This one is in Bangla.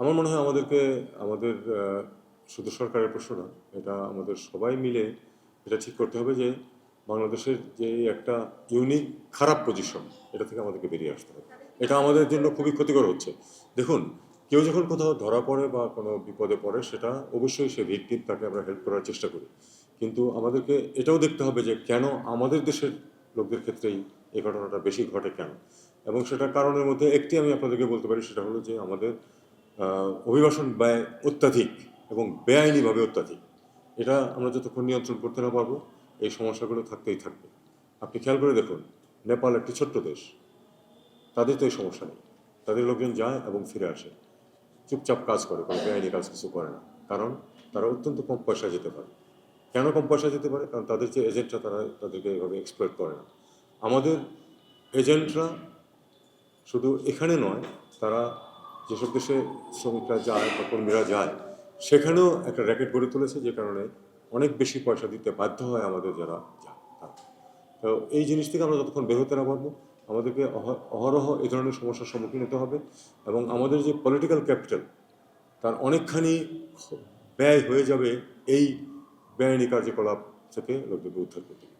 আমার মনে হয় আমাদেরকে, আমাদের শুধু সরকারের প্রশ্ন না, এটা আমাদের সবাই মিলে এটা ঠিক করতে হবে যে বাংলাদেশের যে একটা ইউনিক খারাপ পজিশন এটা থেকে আমাদেরকে বেরিয়ে আসতে হবে। এটা আমাদের জন্য খুবই ক্ষতিকর হচ্ছে। দেখুন, কেউ যখন কোথাও ধরা পড়ে বা কোনো বিপদে পড়ে, সেটা অবশ্যই সে ভিকটিম তাকে আমরা হেল্প করার চেষ্টা করি। কিন্তু আমাদেরকে এটাও দেখতে হবে যে কেন আমাদের দেশের লোকদের ক্ষেত্রেই এই ঘটনাটা বেশি ঘটে কেন? এবং সেটা কারণের মধ্যে একটি আমি আপনাদেরকে বলতে পারি, সেটা হলো যে আমাদের অভিবাসন ব্যয় অত্যাধিক এবং বেআইনিভাবে অত্যাধিক। এটা আমরা যতক্ষণ নিয়ন্ত্রণ করতে না পারব, এই সমস্যাগুলো থাকতেই থাকবে। আপনি খেয়াল করে দেখুন, নেপাল একটি ছোট্ট দেশ। তাদের তো এই সমস্যা নেই। তাদের লোকজন যায় এবং ফিরে আসে। চুপচাপ কাজ করে, কোনো বেআইনি কাজ কিছু করে না। কারণ তারা অত্যন্ত কম পয়সা যেতে পারে। কেন কম পয়সা যেতে পারে? কারণ তাদের যে এজেন্টরা তারা তাদেরকে এভাবে এক্সপ্লয়েট করে না। আমাদের এজেন্টরা শুধু এখানে নয়, তারা যেসব দেশে শ্রমিকরা যায় বা কর্মীরা যায়, সেখানেও একটা র্যাকেট গড়ে তুলেছে যে কারণে অনেক বেশি পয়সা দিতে বাধ্য হয় আমাদের যারা যায়। তো এই জিনিস থেকে আমরা যতক্ষণ বের হতে না পারব, আমাদেরকে অহরহ এই ধরনের সমস্যার সম্মুখীন হতে হবে এবং আমাদের যে পলিটিক্যাল ক্যাপিটাল তার অনেকখানি ব্যয় হয়ে যাবে এই বেআইনি কার্যকলাপ থেকে লোকদেরকে উদ্ধার করতে